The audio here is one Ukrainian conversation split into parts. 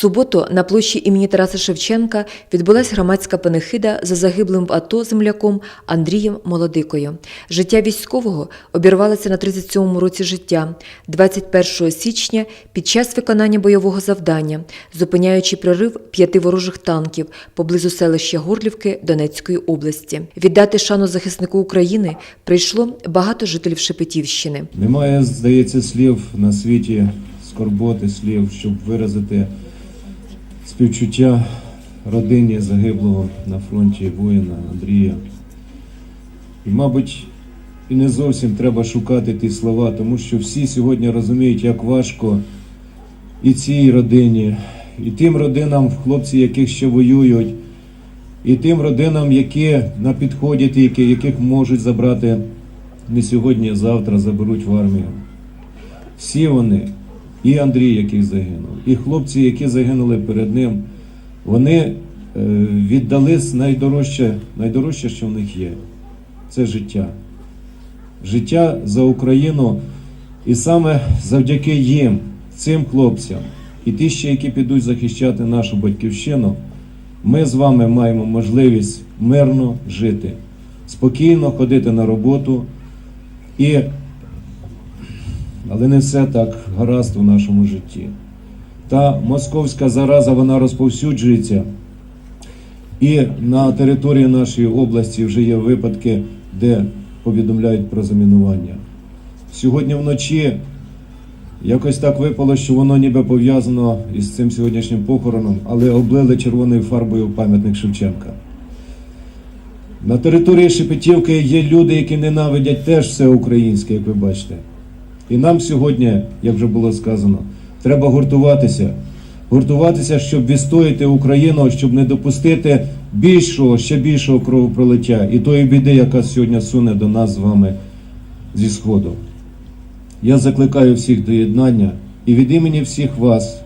суботу на площі імені Тараса Шевченка відбулася громадська панихида за загиблим в АТО земляком Андрієм Молодикою. Життя військового обірвалося на 37-му році життя, 21 січня під час виконання бойового завдання, зупиняючи прорив п'яти ворожих танків поблизу селища Горлівки Донецької області. Віддати шану захиснику України прийшло багато жителів Шепетівщини. Немає, здається, слів на світі скорботи, слів, щоб виразити співчуття родині загиблого на фронті воїна Андрія. І, мабуть, і не зовсім треба шукати ті слова, тому що всі сьогодні розуміють, як важко і цій родині, і тим родинам, хлопці, яких ще воюють, і тим родинам, які на підході, ті, які- яких можуть забрати не сьогодні, а завтра заберуть в армію. Всі вони, і Андрій, який загинув, і хлопці, які загинули перед ним, вони е, віддали найдорожче, найдорожче, що в них є. Це життя. Життя за Україну. І саме завдяки їм, цим хлопцям, і ті ще, які підуть захищати нашу батьківщину, ми з вами маємо можливість мирно жити, спокійно ходити на роботу. І, але не все так гаразд у нашому житті. Та московська зараза вона розповсюджується. І на території нашої області вже є випадки, де повідомляють про замінування. Сьогодні вночі якось так випало, що воно ніби пов'язано із цим сьогоднішнім похороном, але облили червоною фарбою пам'ятник Шевченка. На території Шепетівки є люди, які ненавидять теж все українське, як ви бачите. І нам сьогодні, як вже було сказано, треба гуртуватися. Гуртуватися, щоб відстояти Україну, щоб не допустити більшого, ще більшого кровопролиття і тої біди, яка сьогодні суне до нас з вами зі Сходу. Я закликаю всіх до єднання і від імені всіх вас,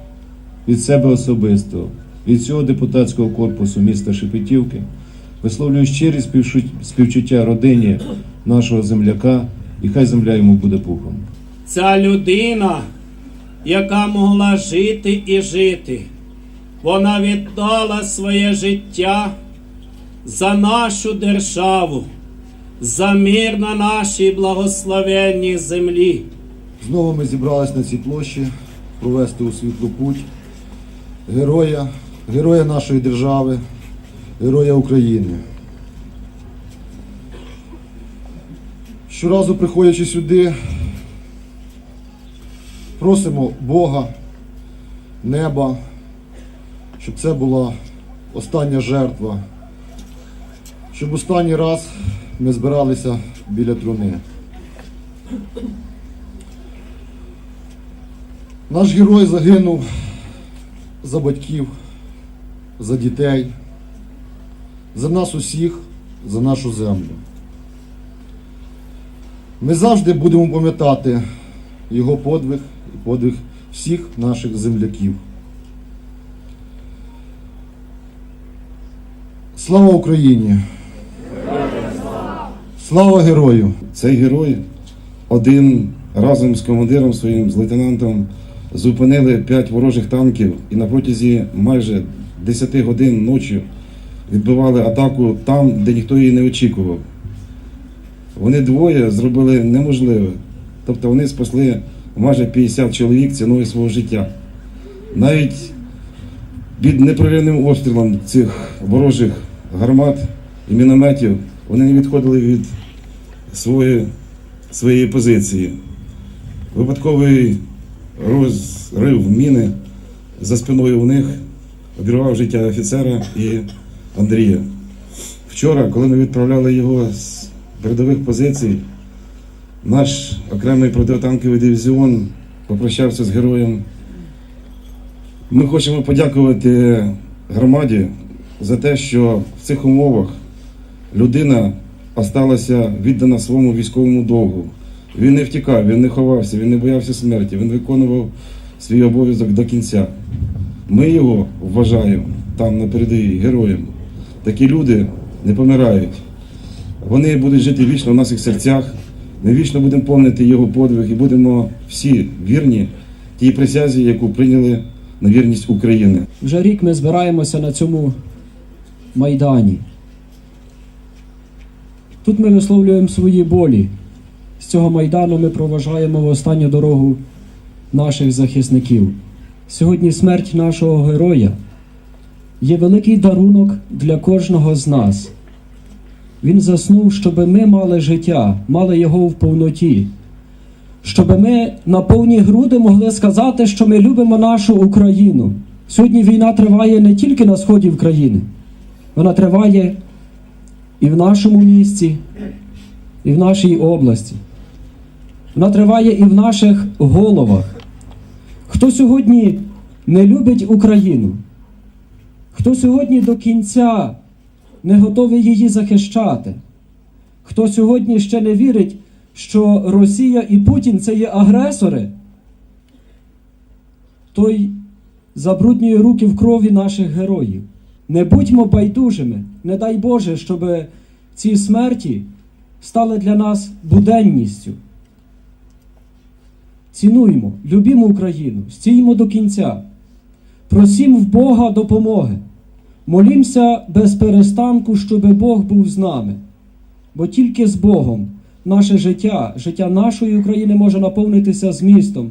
від себе особисто, від цього депутатського корпусу міста Шепетівки, висловлюю щирі співчуття родині нашого земляка, і хай земля йому буде пухом. Ця людина, яка могла жити і жити, вона віддала своє життя за нашу державу, за мир на нашій благословенній землі. Знову ми зібрались на цій площі провести у світлу путь героя, героя нашої держави, героя України. Щоразу приходячи сюди, просимо Бога, неба, щоб це була остання жертва, щоб останній раз ми збиралися біля труни. Наш герой загинув за батьків, за дітей, за нас усіх, за нашу землю. Ми завжди будемо пам'ятати його подвиг і подвиг всіх наших земляків. Слава Україні! Слава герою! Цей герой один разом з командиром своїм, з лейтенантом, зупинили п'ять ворожих танків і на протязі майже 10 годин ночі відбивали атаку там, де ніхто її не очікував. Вони двоє зробили неможливе. Тобто вони спасли майже 50 чоловік ціною свого життя. Навіть під непреривним обстрілом цих ворожих гармат і мінометів вони не відходили від своєї, своєї позиції. Випадковий розрив міни за спиною у них обірвав життя офіцера і Андрія. Вчора, коли ми відправляли його з передових позицій, наш окремий протитанковий дивізіон попрощався з героєм. Ми хочемо подякувати громаді за те, що в цих умовах людина осталася віддана своєму військовому довгу. Він не втікав, він не ховався, він не боявся смерті, він виконував свій обов'язок до кінця. Ми його вважаємо там на передовій героєм. Такі люди не помирають. Вони будуть жити вічно в наших серцях. Ми вічно будемо пам'ятати його подвиг і будемо всі вірні тій присязі, яку прийняли на вірність України. Вже рік ми збираємося на цьому майдані. Тут ми висловлюємо свої болі. З цього майдану ми проважаємо в останню дорогу наших захисників. Сьогодні смерть нашого героя є великий дарунок для кожного з нас. Він заснув, щоб ми мали життя, мали його в повноті, щоб ми на повні груди могли сказати, що ми любимо нашу Україну. Сьогодні війна триває не тільки на сході України, вона триває і в нашому місті, і в нашій області. Вона триває і в наших головах. Хто сьогодні не любить Україну? Хто сьогодні до кінця не готовий її захищати? Хто сьогодні ще не вірить, що Росія і Путін це є агресори, той забруднює руки в крові наших героїв. Не будьмо байдужими, не дай Боже, щоб ці смерті стали для нас буденністю. Цінуймо, любімо Україну, стіймо до кінця, просім в Бога допомоги, молімося без перестанку, щоби Бог був з нами. Бо тільки з Богом наше життя, життя нашої України може наповнитися змістом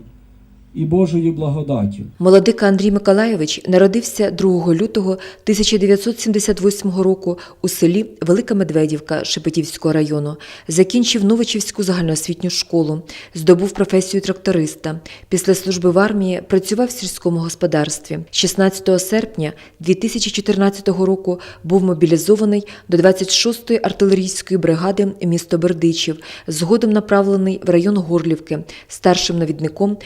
і Божою благодаттю. Молодика Андрій Миколайович народився 2 лютого 1978 року у селі Велика Медведівка Шепетівського району. Закінчив Новичівську загальноосвітню школу, здобув професію тракториста. Після служби в армії працював в сільському господарстві. 16 серпня 2014 року був мобілізований до 26-ї артилерійської бригади місто Бердичів, згодом направлений в район Горлівки старшим навідником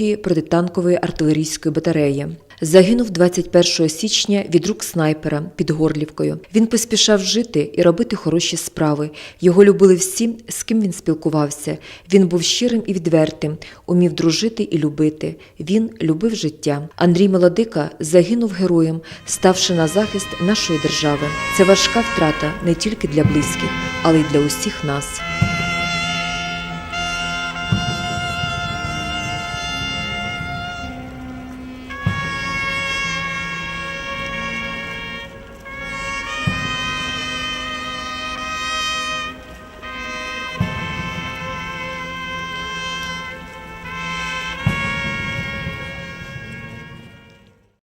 3-ї протитанкової артилерійської батареї. Загинув 21 січня від рук снайпера під Горлівкою. Він поспішав жити і робити хороші справи. Його любили всі, з ким він спілкувався. Він був щирим і відвертим, умів дружити і любити. Він любив життя. Андрій Молодика загинув героєм, ставши на захист нашої держави. Це важка втрата не тільки для близьких, але й для усіх нас.